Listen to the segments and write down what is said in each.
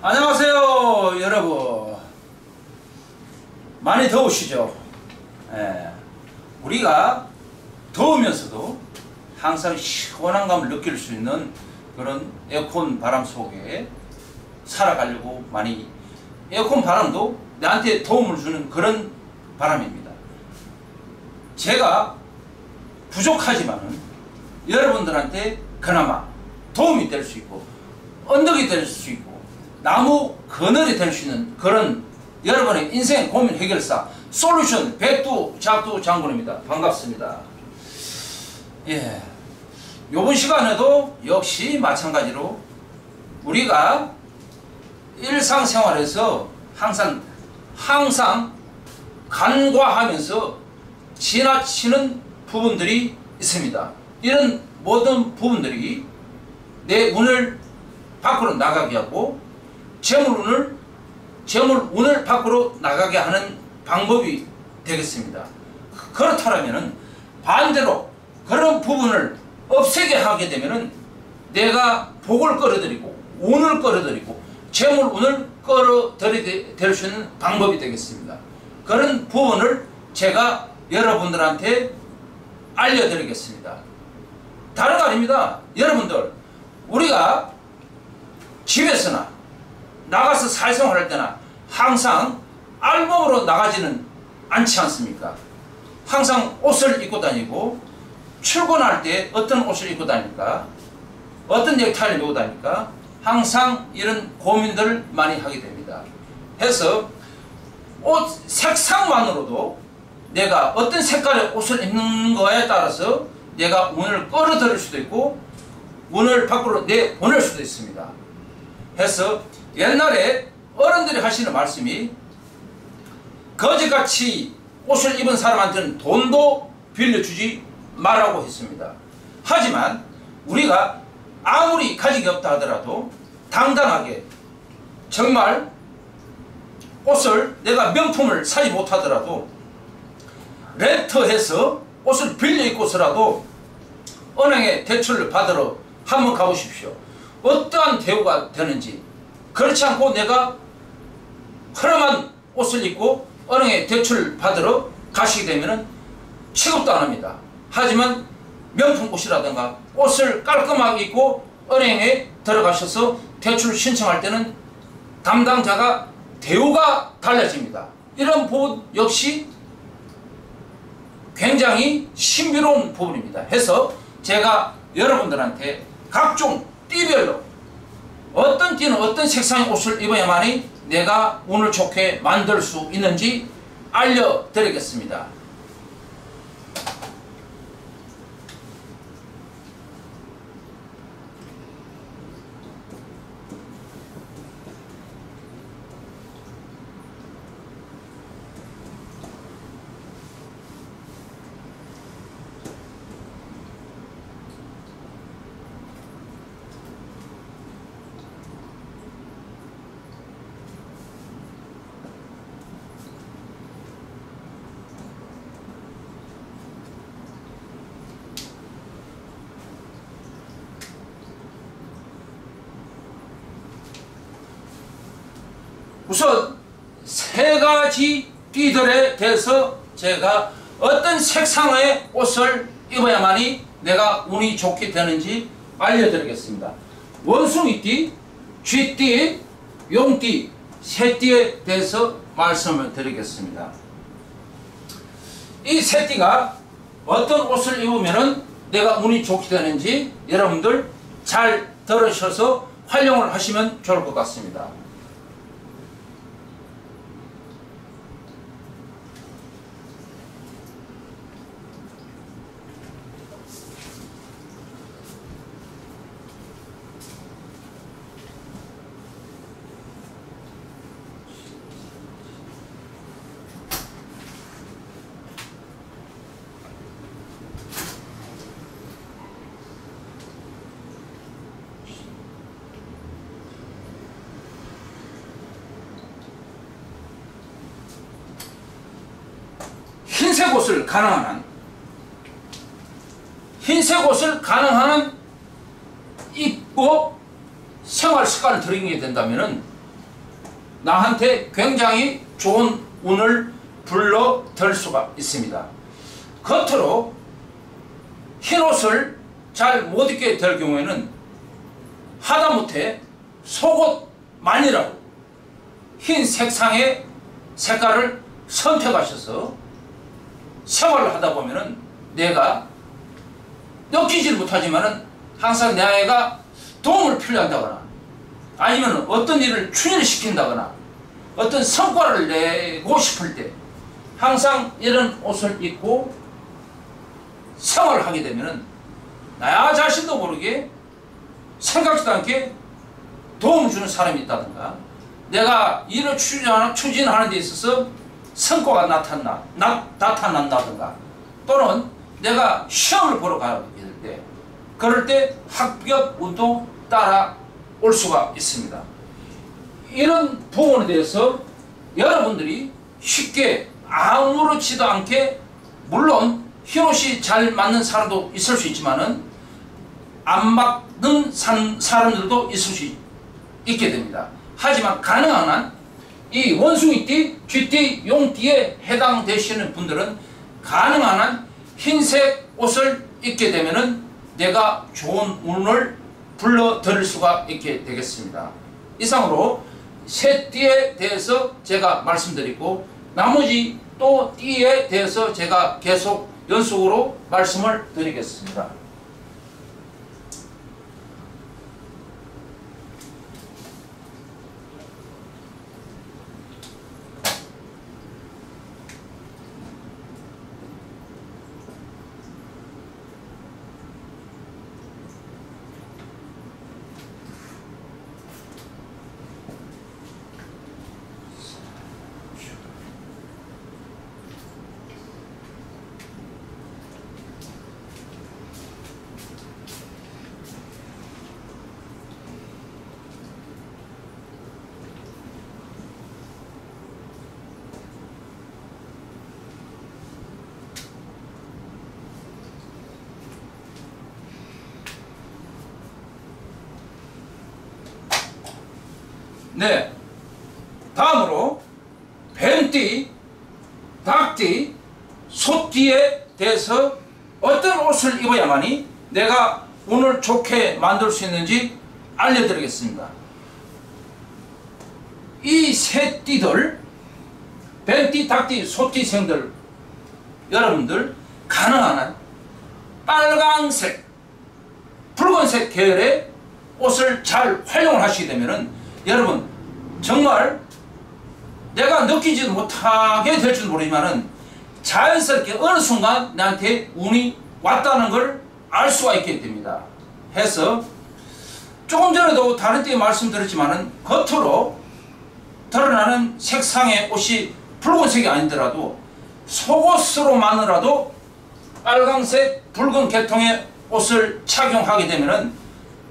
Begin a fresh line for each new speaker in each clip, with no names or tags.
안녕하세요 여러분. 많이 더우시죠? 예. 우리가 더우면서도 항상 시원한 감을 느낄 수 있는 그런 에어컨 바람 속에 살아가려고 많이 에어컨 바람도 나한테 도움을 주는 그런 바람입니다. 제가 부족하지만은 여러분들한테 그나마 도움이 될 수 있고 언덕이 될 수 있고 나무 그늘이 될 수 있는 그런 여러분의 인생 고민 해결사 솔루션 백두 작두 장군입니다. 반갑습니다. 예. 요번 시간에도 역시 마찬가지로 우리가 일상생활에서 항상 항상 간과하면서 지나치는 부분들이 있습니다. 이런 모든 부분들이 내 운을 밖으로 나가게 하고 재물운을 재물운을 밖으로 나가게 하는 방법이 되겠습니다. 그렇다면 반대로 그런 부분을 없애게 하게 되면 내가 복을 끌어들이고 운을 끌어들이고 재물운을 끌어들이게 될 수 있는 방법이 되겠습니다. 그런 부분을 제가 여러분들한테 알려드리겠습니다. 다른 거 아닙니다. 여러분들 우리가 집에서나 나가서 사회생활할 때나 항상 알몸으로 나가지는 않지 않습니까? 항상 옷을 입고 다니고 출근할 때 어떤 옷을 입고 다닐까? 어떤 넥타이를 메고 다닐까? 항상 이런 고민들을 많이 하게 됩니다. 해서 옷 색상만으로도 내가 어떤 색깔의 옷을 입는 거에 따라서 내가 운을 끌어들일 수도 있고 운을 밖으로 내보낼 수도 있습니다. 해서 옛날에 어른들이 하시는 말씀이 거지같이 옷을 입은 사람한테는 돈도 빌려주지 말라고 했습니다. 하지만 우리가 아무리 가진 게 없다 하더라도 당당하게 정말 옷을 내가 명품을 사지 못하더라도 렌트해서 옷을 빌려 입고서라도 은행에 대출을 받으러 한번 가보십시오. 어떠한 대우가 되는지 그렇지 않고 내가 허름한 옷을 입고 은행에 대출 받으러 가시게 되면 취급도 안 합니다. 하지만 명품 옷이라든가 옷을 깔끔하게 입고 은행에 들어가셔서 대출 신청할 때는 담당자가 대우가 달라집니다. 이런 부분 역시 굉장히 신비로운 부분입니다. 해서 제가 여러분들한테 각종 띠별로 어떤 띠는 어떤 색상의 옷을 입어야만이 내가 운을 좋게 만들 수 있는지 알려드리겠습니다. 우선 세 가지 띠들에 대해서 제가 어떤 색상의 옷을 입어야만이 내가 운이 좋게 되는지 알려드리겠습니다. 원숭이띠, 쥐띠, 용띠, 새띠에 대해서 말씀을 드리겠습니다. 이 새띠가 어떤 옷을 입으면 내가 운이 좋게 되는지 여러분들 잘 들으셔서 활용을 하시면 좋을 것 같습니다. 흰색 옷을 가능한 한 흰색 옷을 가능한 한 입고 생활 습관을 들이게 된다면 나한테 굉장히 좋은 운을 불러들 수가 있습니다. 겉으로 흰 옷을 잘 못 입게 될 경우에는 하다못해 속옷만이라도 흰 색상의 색깔을 선택하셔서 생활을 하다 보면은 내가 느끼지를 못하지만은 항상 내가 도움을 필요한다거나 아니면 어떤 일을 추진을 시킨다거나 어떤 성과를 내고 싶을 때 항상 이런 옷을 입고 생활을 하게 되면은 나 자신도 모르게 생각지도 않게 도움을 주는 사람이 있다든가 내가 일을 추진하는 데 있어서 성과가 나타나, 나, 나타난다든가 또는 내가 시험을 보러 가게 될때 그럴 때 합격 운동 따라 올 수가 있습니다. 이런 부분에 대해서 여러분들이 쉽게 아무렇지도 않게 물론 흰옷이 잘 맞는 사람도 있을 수 있지만은 안 맞는 사람들도 있을 수 있게 됩니다. 하지만 가능한 한 이 원숭이띠, 쥐띠, 용띠에 해당되시는 분들은 가능한 한 흰색 옷을 입게 되면은 내가 좋은 운을 불러들일 수가 있게 되겠습니다. 이상으로 새 띠에 대해서 제가 말씀드리고 나머지 또 띠에 대해서 제가 계속 연속으로 말씀을 드리겠습니다. 네. 다음으로 뱀띠, 닭띠, 소띠에 대해서 어떤 옷을 입어야만이 내가 운을 좋게 만들 수 있는지 알려드리겠습니다. 이 세 띠들, 뱀띠, 닭띠, 소띠생들 여러분들 가능한 한 빨강색, 붉은색 계열의 옷을 잘 활용을 하시게 되면은 여러분 정말 내가 느끼지도 못하게 될지도 모르지만은 자연스럽게 어느 순간 나한테 운이 왔다는 걸 알 수가 있게 됩니다. 해서 조금 전에도 다른 때 말씀드렸지만은 겉으로 드러나는 색상의 옷이 붉은색이 아니더라도 속옷으로만으라도 빨강색 붉은 계통의 옷을 착용하게 되면은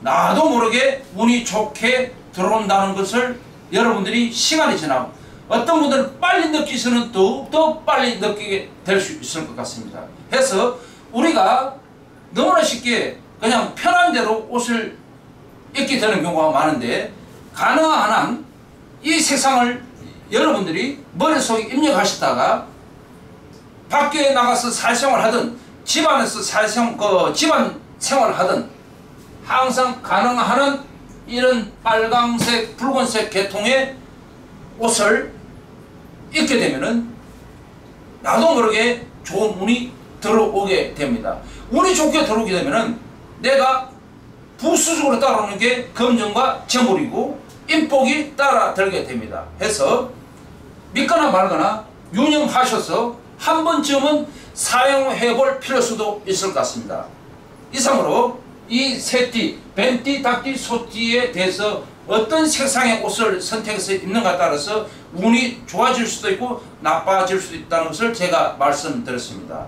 나도 모르게 운이 좋게 들어온다는 것을 여러분들이 시간이 지나고 어떤 분들은 빨리 느끼시는 더욱더 빨리 느끼게 될 수 있을 것 같습니다. 해서 우리가 너무나 쉽게 그냥 편한 대로 옷을 입게 되는 경우가 많은데 가능한 한 이 세상을 여러분들이 머릿속에 입력하시다가 밖에 나가서 사회생활 하든 집안에서 사회생 그 집안 생활을 하든 항상 가능한 이런 빨강색, 붉은색 계통의 옷을 입게 되면은 나도 모르게 좋은 운이 들어오게 됩니다. 운이 좋게 들어오게 되면은 내가 부수적으로 따라오는 게 검정과 재물이고 인복이 따라들게 됩니다. 해서 믿거나 말거나 유념하셔서 한 번쯤은 사용해 볼 필요수도 있을 것 같습니다. 이상으로 이 새띠, 뱀띠, 닭띠, 소띠에 대해서 어떤 색상의 옷을 선택해서 입는가 따라서 운이 좋아질 수도 있고 나빠질 수도 있다는 것을 제가 말씀드렸습니다.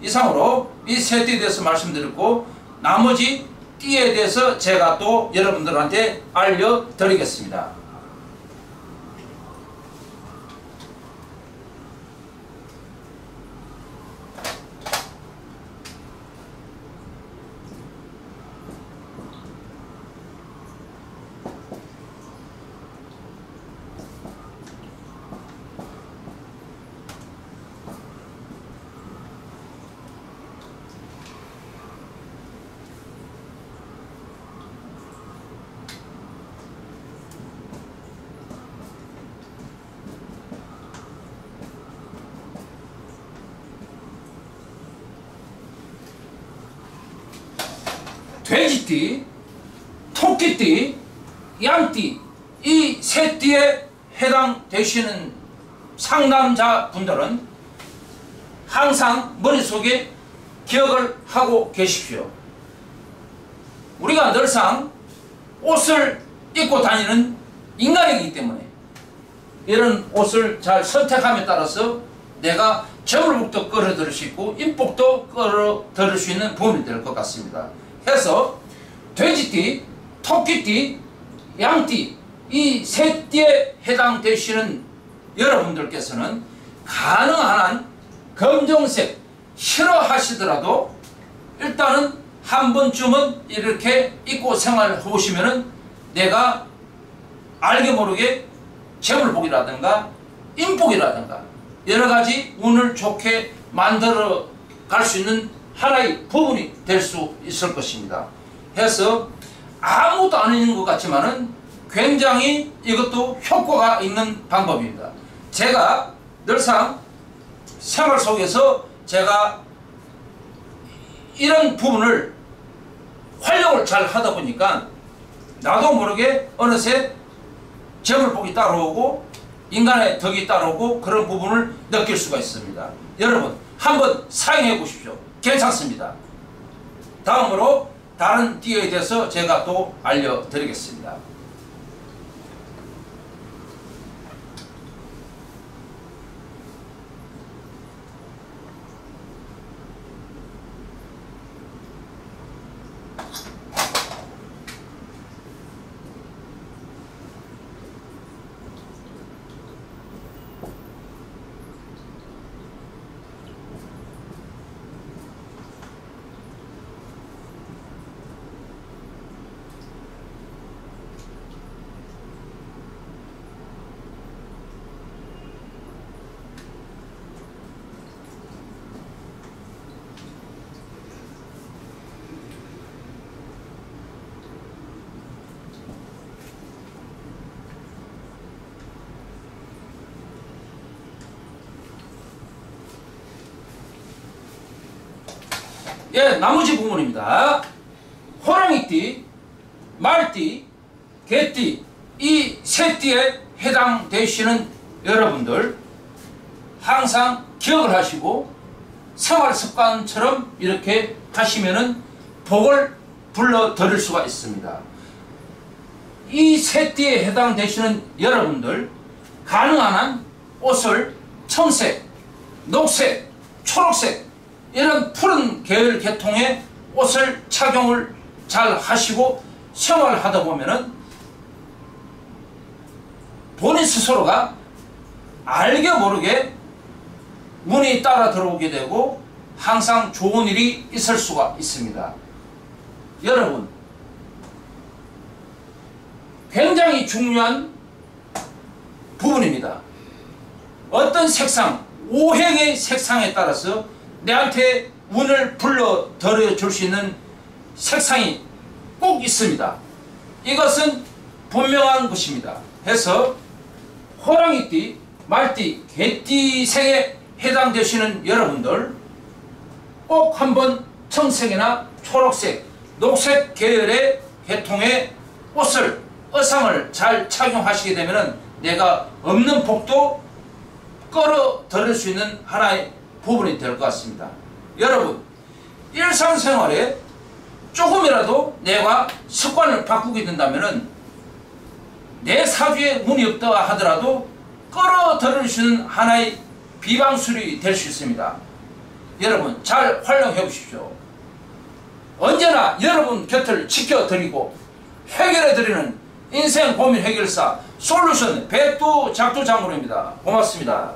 이상으로 이세 띠에 대해서 말씀드렸고 나머지 띠에 대해서 제가 또 여러분들한테 알려드리겠습니다. 돼지띠, 토끼띠, 양띠 이 세 띠에 해당되시는 상담자 분들은 항상 머릿속에 기억을 하고 계십시오. 우리가 늘상 옷을 입고 다니는 인간이기 때문에 이런 옷을 잘 선택함에 따라서 내가 저물복도 끌어들일 수 있고 인복도 끌어들일 수 있는 부분이 될 것 같습니다. 해서 돼지띠, 토끼띠, 양띠 이 세 띠에 해당되시는 여러분들께서는 가능한 한 검정색 싫어하시더라도 일단은 한 번쯤은 이렇게 입고 생활해 보시면은 내가 알게 모르게 재물복이라든가 인복이라든가 여러 가지 운을 좋게 만들어 갈 수 있는 하나의 부분이 될 수 있을 것입니다. 해서 아무것도 안 있는 것 같지만은 굉장히 이것도 효과가 있는 방법입니다. 제가 늘상 생활 속에서 제가 이런 부분을 활용을 잘 하다 보니까 나도 모르게 어느새 재물복이 따라오고 인간의 덕이 따라오고 그런 부분을 느낄 수가 있습니다. 여러분 한번 사용해 보십시오. 괜찮습니다. 다음으로 다른 띠에 대해서 제가 또 알려드리겠습니다. 예, 나머지 부분입니다. 호랑이띠, 말띠, 개띠 이 세 띠에 해당되시는 여러분들 항상 기억을 하시고 생활 습관처럼 이렇게 하시면은 복을 불러 드릴 수가 있습니다. 이 세 띠에 해당되시는 여러분들 가능한 한 옷을 청색, 녹색, 초록색 이런 푸른 계열 계통의 옷을 착용을 잘 하시고 생활하다 보면은 본인 스스로가 알게 모르게 운이 따라 들어오게 되고 항상 좋은 일이 있을 수가 있습니다. 여러분 굉장히 중요한 부분입니다. 어떤 색상, 오행의 색상에 따라서 내한테 운을 불러 들여줄 수 있는 색상이 꼭 있습니다. 이것은 분명한 것입니다. 해서 호랑이띠, 말띠, 개띠 생에 해당되시는 여러분들 꼭 한번 청색이나 초록색, 녹색 계열의 계통의 옷을, 의상을 잘 착용하시게 되면 내가 없는 복도 끌어들일 수 있는 하나의 부분이 될 것 같습니다. 여러분 일상생활에 조금이라도 내가 습관을 바꾸게 된다면 내 사주에 문이 없다 하더라도 끌어들일 수 있는 하나의 비방술이 될 수 있습니다. 여러분 잘 활용해 보십시오. 언제나 여러분 곁을 지켜드리고 해결해드리는 인생 고민 해결사 솔루션 백두 작두 장군입니다. 고맙습니다.